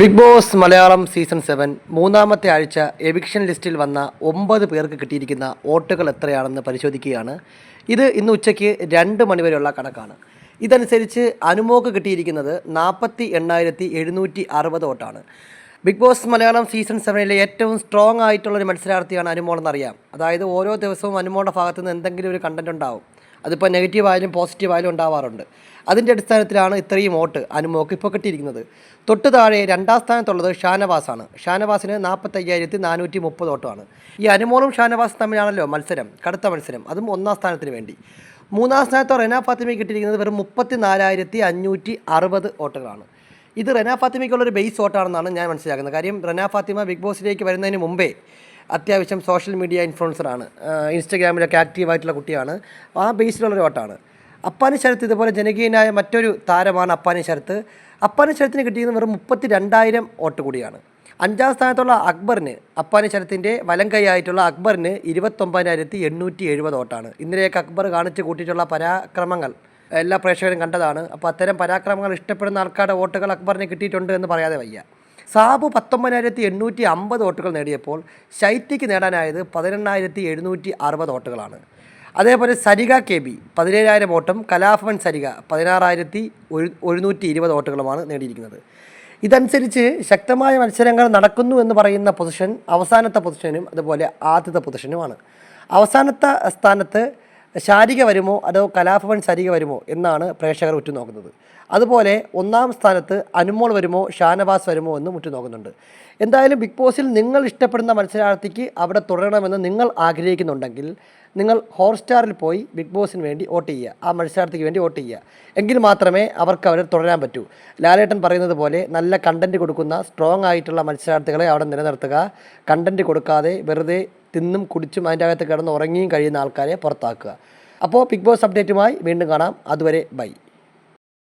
Bigg Boss Malayalam season seven മൂന്നാമത്തെ ആഴ്ച eviction ലിസ്റ്റിൽ വന്ന ഒമ്പത് പേർക്ക് കിട്ടിയിരിക്കുന്ന വോട്ടുകൾ എത്രയാണെന്ന് പരിശോധിക്കുകയാണ്. ഇത് ഇന്ന് ഉച്ചയ്ക്ക് രണ്ട് മണിവരെയുള്ള കണക്കാണ്. ഇതനുസരിച്ച് അനുമോക്ക് കിട്ടിയിരിക്കുന്നത് നാൽപ്പത്തി എണ്ണായിരത്തി എഴുന്നൂറ്റി അറുപത് വോട്ടാണ്. ബിഗ് ബോസ് മലയാളം സീസൺ സെവനിലെ ഏറ്റവും സ്ട്രോങ് ആയിട്ടുള്ളൊരു മത്സരാർത്ഥിയാണ് അനുമോൾ എന്നറിയാം. അതായത് ഓരോ ദിവസവും അനുമോളുടെ ഭാഗത്തുനിന്ന് എന്തെങ്കിലും ഒരു കണ്ടന്റ് ഉണ്ടാവും. അതിപ്പോൾ നെഗറ്റീവ് ആയാലും പോസിറ്റീവ് ആയാലും ഉണ്ടാവാറുണ്ട്. അതിന്റെ അടിസ്ഥാനത്തിലാണ് ഇത്രയും വോട്ട് അനുമോക്ക് ഇപ്പോൾ കിട്ടിയിരിക്കുന്നത്. തൊട്ട് താഴെ രണ്ടാം സ്ഥാനത്തുള്ളത് ഷാനവാസാണ്. ഷാനവാസിന് നാൽപ്പത്തയ്യായിരത്തി നാനൂറ്റി മുപ്പത് വോട്ടുമാണ്. ഈ അനുമോളും ഷാനവാസും തമ്മിലാണല്ലോ മത്സരം കടുത്ത മത്സരം. അതും ഒന്നാം സ്ഥാനത്തിന് വേണ്ടി. മൂന്നാം സ്ഥാനത്ത് റെന ഫാത്തിമയ്ക്ക് കിട്ടിയിരിക്കുന്നത് വെറും മുപ്പത്തി നാലായിരത്തി അഞ്ഞൂറ്റി അറുപത് വോട്ടുകളാണ്. ഇത് റെന ഫാത്തിമയ്ക്കുള്ളൊരു ബേസ് വോട്ടാണെന്നാണ് ഞാൻ മനസ്സിലാക്കുന്നത്. കാര്യം റെന ഫാത്തിമ ബിഗ് ബോസിലേക്ക് വരുന്നതിന് മുമ്പേ അത്യാവശ്യം സോഷ്യൽ മീഡിയ ഇൻഫ്ലുവൻസറാണ്. ഇൻസ്റ്റഗ്രാമിലൊക്കെ ആക്റ്റീവായിട്ടുള്ള കുട്ടിയാണ്. ആ ബേസിലുള്ളൊരു വോട്ടാണ്. അപ്പാനി ശരത്ത് ഇതുപോലെ ജനകീയനായ മറ്റൊരു താരമാണ് അപ്പാനി ശരത്ത്. അപ്പാനി ശരത്തിന് കിട്ടിയത് വെറും മുപ്പത്തി രണ്ടായിരം വോട്ട് കൂടിയാണ്. അഞ്ചാം സ്ഥാനത്തുള്ള അക്ബറിന് അപ്പാനി ശരത്തിന്റെ വലം കൈയായിട്ടുള്ള അക്ബറിന് ഇരുപത്തൊമ്പതിനായിരത്തി എണ്ണൂറ്റി എഴുപത് വോട്ടാണ്. ഇന്നലെയൊക്കെ അക്ബർ കാണിച്ചു കൂട്ടിയിട്ടുള്ള പരാക്രമങ്ങൾ എല്ലാ പ്രേക്ഷകരും കണ്ടതാണ്. അപ്പോൾ അത്തരം പരാക്രമങ്ങൾ ഇഷ്ടപ്പെടുന്ന ആൾക്കാരുടെ വോട്ടുകൾ അക്ബറിന് കിട്ടിയിട്ടുണ്ട് എന്ന് പറയാതെ വയ്യ. സാബു പത്തൊമ്പതിനായിരത്തി എണ്ണൂറ്റി അമ്പത് വോട്ടുകൾ നേടിയപ്പോൾ ശൈത്യയ്ക്ക് നേടാനായത് പതിനെണ്ണായിരത്തി എഴുന്നൂറ്റി അറുപത് വോട്ടുകളാണ്. അതേപോലെ സരിക കെ ബി പതിനേഴായിരം വോട്ടും കലാഭവൻ സരിക പതിനാറായിരത്തി ഒരു ഒരുന്നൂറ്റി ഇരുപത് വോട്ടുകളുമാണ് നേടിയിരിക്കുന്നത്. ഇതനുസരിച്ച് ശക്തമായ മത്സരങ്ങൾ നടക്കുന്നു എന്ന് പറയുന്ന പൊസിഷൻ അവസാനത്തെ പൊസിഷനും അതുപോലെ ആദ്യത്തെ പൊസിഷനുമാണ്. അവസാനത്തെ സ്ഥാനത്ത് ശാരിക വരുമോ അതോ കലാഭവൻ സരിക വരുമോ എന്നാണ് പ്രേക്ഷകർ ഉറ്റുനോക്കുന്നത്. അതുപോലെ ഒന്നാം സ്ഥാനത്ത് അനുമോൾ വരുമോ ഷാനവാസ് വരുമോ എന്ന് മുറ്റുനോക്കുന്നുണ്ട് എന്തായാലും ബിഗ് ബോസിൽ നിങ്ങൾ ഇഷ്ടപ്പെടുന്ന മത്സരാർത്ഥിക്ക് അവിടെ തുടരണമെന്ന് നിങ്ങൾ ആഗ്രഹിക്കുന്നുണ്ടെങ്കിൽ നിങ്ങൾ ഹോട്ട്സ്റ്റാറിൽ പോയി ബിഗ് ബോസിന് വേണ്ടി വോട്ട് ചെയ്യുക ആ മത്സരാർത്ഥിക്ക് വേണ്ടി വോട്ട് ചെയ്യുക. എങ്കിൽ മാത്രമേ അവർക്ക് അവരെ തുടരാൻ പറ്റൂ. ലാലേട്ടൻ പറയുന്നത് പോലെ നല്ല കണ്ടന്റ് കൊടുക്കുന്ന സ്ട്രോങ് ആയിട്ടുള്ള മത്സരാർത്ഥികളെ അവിടെ നിലനിർത്തുക. കണ്ടന്റ് കൊടുക്കാതെ വെറുതെ തിന്നും കുടിച്ചും അതിന്റെ അകത്ത് കിടന്ന് ഉറങ്ങിയും കഴിയുന്ന ആൾക്കാരെ പുറത്താക്കുക. അപ്പോൾ ബിഗ് ബോസ് അപ്ഡേറ്റുമായി വീണ്ടും കാണാം. അതുവരെ ബൈ.